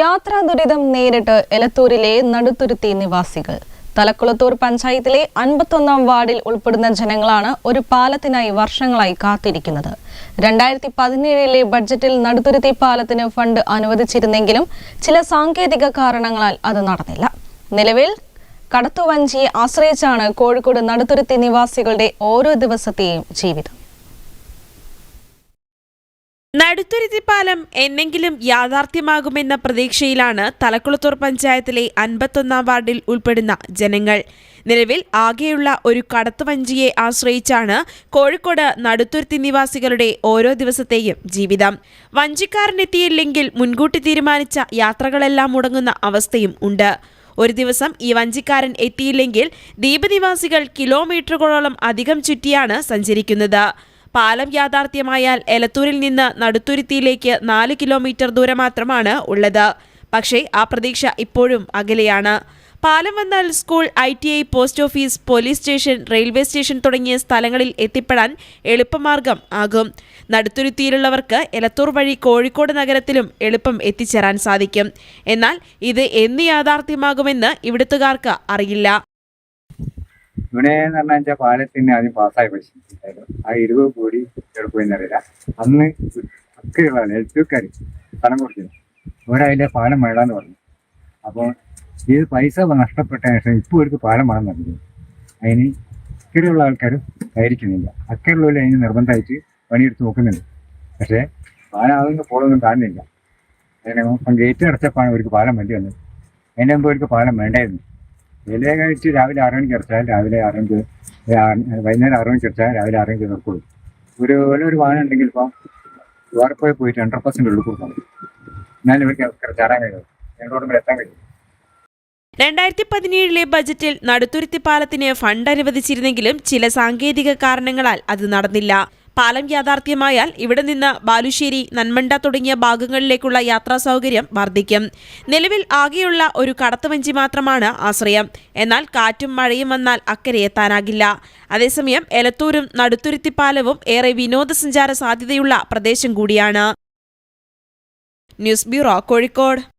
യാത്രാ ദുരിതം നേരിട്ട് എലത്തൂരിലെ നടുത്തുരുത്തി നിവാസികൾ. തലക്കുളത്തൂർ പഞ്ചായത്തിലെ അൻപത്തൊന്നാം വാർഡിൽ ഉൾപ്പെടുന്ന ജനങ്ങളാണ് ഒരു പാലത്തിനായി വർഷങ്ങളായി കാത്തിരിക്കുന്നത്. രണ്ടായിരത്തി പതിനേഴിലെ ബഡ്ജറ്റിൽ നടുത്തുരുത്തി പാലത്തിന് ഫണ്ട് അനുവദിച്ചിരുന്നെങ്കിലും ചില സാങ്കേതിക കാരണങ്ങളാൽ അത് നടന്നില്ല. നിലവിൽ കടത്തുവഞ്ചിയെ ആശ്രയിച്ചാണ് കോഴിക്കോട് നടുത്തുരുത്തി നിവാസികളുടെ ഓരോ ദിവസത്തെയും ജീവിതം. നടുത്തുരുത്തി പാലം എന്നെങ്കിലും യാഥാർത്ഥ്യമാകുമെന്ന പ്രതീക്ഷയിലാണ് തലക്കുളത്തൂർ പഞ്ചായത്തിലെ അൻപത്തൊന്നാം വാർഡിൽ ഉൾപ്പെടുന്ന ജനങ്ങൾ. നിലവിൽ ആകെയുള്ള ഒരു കടത്തുവഞ്ചിയെ ആശ്രയിച്ചാണ് കോഴിക്കോട് നടുത്തുരുത്തി നിവാസികളുടെ ഓരോ ദിവസത്തെയും ജീവിതം. വഞ്ചിക്കാരനെത്തിയില്ലെങ്കിൽ മുൻകൂട്ടി തീരുമാനിച്ച യാത്രകളെല്ലാം മുടങ്ങുന്ന അവസ്ഥയും ഉണ്ട്. ഒരു ദിവസം ഈ വഞ്ചിക്കാരൻ എത്തിയില്ലെങ്കിൽ ദ്വീപ് നിവാസികൾ കിലോമീറ്ററുകളോളം അധികം ചുറ്റിയാണ് സഞ്ചരിക്കുന്നത്. പാലം യാഥാർത്ഥ്യമായാൽ എലത്തൂരിൽ നിന്ന് നടുത്തുരുത്തിയിലേക്ക് നാല് കിലോമീറ്റർ ദൂരം മാത്രമാണ് ഉള്ളത്. പക്ഷേ ആ പ്രതീക്ഷ ഇപ്പോഴും അകലെയാണ്. പാലം വന്നാൽ school I T I post office police station railway station തുടങ്ങിയ സ്ഥലങ്ങളിൽ എത്തിപ്പെടാൻ എളുപ്പമാർഗം ആകും. നടുത്തുരുത്തിയിലുള്ളവർക്ക് എലത്തൂർ വഴി കോഴിക്കോട് നഗരത്തിലും എളുപ്പം എത്തിച്ചേരാൻ സാധിക്കും. എന്നാൽ ഇത് എന്ന് യാഥാർത്ഥ്യമാകുമെന്ന് ഇവിടുത്തുകാർക്ക് അറിയില്ല. ഇവിടെ എന്ന് പറഞ്ഞു വെച്ചാൽ പാലത്തിന് ആദ്യം പാസ്സായ പൈസ ആ ഇരുപത് കോടി എടുക്കുമെന്നറിയില്ല അന്ന് ഒക്കെയുള്ളതാണ് എഴുത്തുകാർ സ്ഥലം കൊടുത്തില്ല ഒരതിലെ പാലം വേണമെന്ന് പറഞ്ഞു. അപ്പോൾ ഈ പൈസ നഷ്ടപ്പെട്ട ശേഷം ഇപ്പോൾ ഒരു പാലം വേണം പറഞ്ഞു അതിന് ഇക്കരെയുള്ള ആൾക്കാർ കയറിക്കുന്നില്ല അക്കരെയുള്ള അതിന് നിർബന്ധമായിട്ട് പണിയെടുത്ത് നോക്കുന്നുണ്ട്. പക്ഷേ പാലം അതൊന്നും പോളൊന്നും കാണുന്നില്ല. അതിനെ ഗേറ്റ് അടച്ചപ്പോഴാണ് അവർക്ക് പാലം വേണ്ടി വന്നത്. അതിന്റെ മുമ്പ് അവർക്ക് പാലം വേണ്ടായിരുന്നു. വില കഴിച്ച് രാവിലെ ആറ് മണിക്ക് അടച്ചാൽ രാവിലെ ആറ് മണിക്ക് വൈകുന്നേരം ആറ് മണിക്ക് അടച്ചാൽ രാവിലെ ആറ് മണിക്ക് നിർക്കുള്ളൂ ഒരു ഒരു വാഹനം ഉണ്ടെങ്കിൽ ഇപ്പം വേറെ പോയി പോയിട്ട് ഹൺഡ്രഡ് പെർസെന്റ് ഉള്ളിൽ കൊടുക്കണം എന്നാലും ഇവർക്ക് ചാടാൻ കഴിയും ഞങ്ങളോട് എത്താൻ കഴിയും രണ്ടായിരത്തി പതിനേഴിലെ ബജറ്റിൽ നടുത്തുരുത്തി പാലത്തിന് ഫണ്ട് അനുവദിച്ചിരുന്നെങ്കിലും ചില സാങ്കേതിക കാരണങ്ങളാൽ അത് നടന്നില്ല. പാലം യാഥാർത്ഥ്യമായാൽ ഇവിടെ നിന്ന് ബാലുശ്ശേരി നന്മണ്ട തുടങ്ങിയ ഭാഗങ്ങളിലേക്കുള്ള യാത്രാ സൗകര്യം വർദ്ധിക്കും. നിലവിൽ ആകെയുള്ള ഒരു കടത്തുവഞ്ചി മാത്രമാണ് ആശ്രയം. എന്നാൽ കാറ്റും മഴയും വന്നാൽ അക്കരെ എത്താനാകില്ല. അതേസമയം എലത്തൂരും നടുത്തുരുത്തിപ്പാലവും ഏറെ വിനോദസഞ്ചാര സാധ്യതയുള്ള പ്രദേശം കൂടിയാണ്. News bureau Kozhikode.